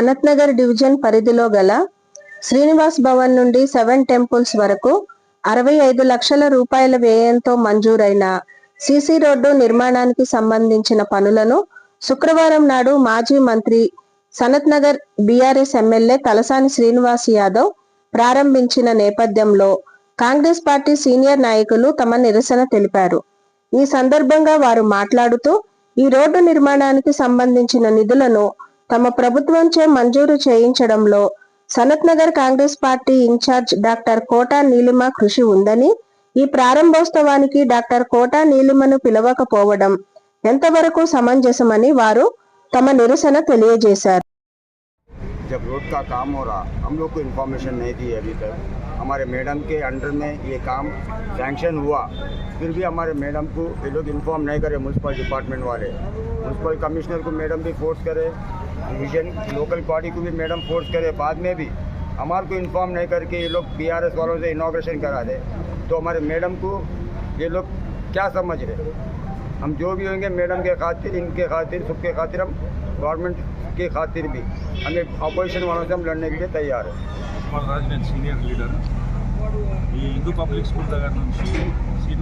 Sanath Nagar division పరిధిలో గల శ్రీనివాస్ భవన్ నుండి సెవెన్ టెంపుల్స్ వరకు అరవై ఐదు లక్షల రూపాయల వ్యయంతో మంజూరైన సీసీ రోడ్డు నిర్మాణానికి సంబంధించిన పనులను శుక్రవారం నాడు మాజీ మంత్రి సనత్ నగర్ బీఆర్ఎస్ ఎమ్మెల్యే తలసాని శ్రీనివాస్ యాదవ్ ప్రారంభించిన నేపథ్యంలో కాంగ్రెస్ పార్టీ సీనియర్ నాయకులు తమ నిరసన తెలిపారు. ఈ సందర్భంగా వారు మాట్లాడుతూ ఈ రోడ్డు నిర్మాణానికి సంబంధించిన నిధులను తమ ప్రభుత్వంచే మంజూరు చేయించడంలో Sanath Nagar Congress party incharge doctor Kota Neelima కృషి ఉందని ఈ ప్రారంభోత్సవానికి డాక్టర్ కోటా నీలిమను పిలవకపోవడం ఎంతవరకు సమంజసమని వారు తమ నిరసన తెలియజేశారు जब रोड का काम हो रहा हम लोग को इन्फॉर्मेशन नहीं दी है अभी तक हमारे मैडम के अंडर में ये काम सैंक्शन हुआ फिर भी हमारे मैडम को ये लोग इन्फॉर्म नहीं करे म्यूनसिपल डिपार्टमेंट वाले म्यूनसिपल कमिश्नर को मैडम भी फोर्स करे रीजन लोकल बॉडी को भी मैडम फोर्स करे, बाद में भी हमारे को इन्फॉर्म नहीं करके ये लोग बीआरएस वालों से इनाग्रेशन करा दे। तो हमारे मैडम को ये लोग क्या समझ रहे? हम जो भी होंगे मैडम के खातिर, इनके खातिर, सबके खातिर हम गवर्नमेंट के खातिर भी, हमें अपोजिशन वालों से हम लड़ने के लिए तैयार है। सीनियर लीडर ಈ ಹಿಂದೂ ಪಬ್ಲಿಕ್ ಸ್ಕೂಲ್ದಾಗ ನಮ್ಮ ಶ್ರೀ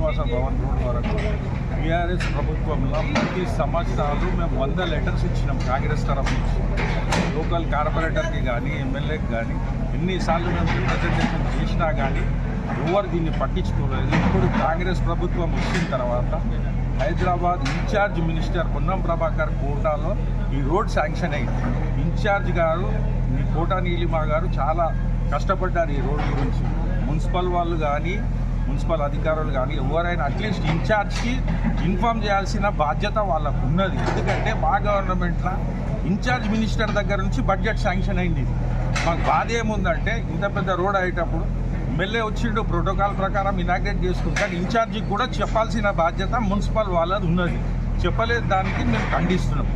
బీఆర్ఎస్ ప్రభుత్వంలో ప్రతి సంవత్సరాలు మేము వంద లెటర్స్ ఇచ్చినాం కాంగ్రెస్ తరఫు నుంచి. లోకల్ కార్పొరేటర్కి కానీ ఎమ్మెల్యేకి కానీ ఎన్నిసార్లు మేము రిప్రజెంటేషన్ చేసినా కానీ ఎవరు దీన్ని పట్టించుకోలేదు. ఇప్పుడు కాంగ్రెస్ ప్రభుత్వం వచ్చిన తర్వాత హైదరాబాద్ ఇన్ఛార్జ్ మినిస్టర్ పొన్నం ప్రభాకర్ కోటాలో ఈ రోడ్ శాంక్షన్ అయింది. ఇన్ఛార్జ్ గారు ఈ కోటా నీలిమా గారు చాలా కష్టపడ్డారు ఈ రోడ్ గురించి. మున్సిపల్ వాళ్ళు కానీ మున్సిపల్ అధికారులు కానీ ఎవరైనా అట్లీస్ట్ ఇన్ఛార్జ్కి ఇన్ఫామ్ చేయాల్సిన బాధ్యత వాళ్ళకు ఉన్నది. ఎందుకంటే మా గవర్నమెంట్లో ఇన్ఛార్జ్ మినిస్టర్ దగ్గర నుంచి బడ్జెట్ శాంక్షన్ అయింది మాకు బాధ ఏముందంటే ఇంత పెద్ద రోడ్ అయ్యేటప్పుడు ఎమ్మెల్యే వచ్చిండు ప్రోటోకాల్ ప్రకారం ఇనాగ్రేట్ చేసుకుంటాడు ఇన్ఛార్జికి కూడా చెప్పాల్సిన బాధ్యత మున్సిపల్ వాళ్ళది ఉన్నది. చెప్పలేదు దానికి మేము ఖండిస్తున్నాం.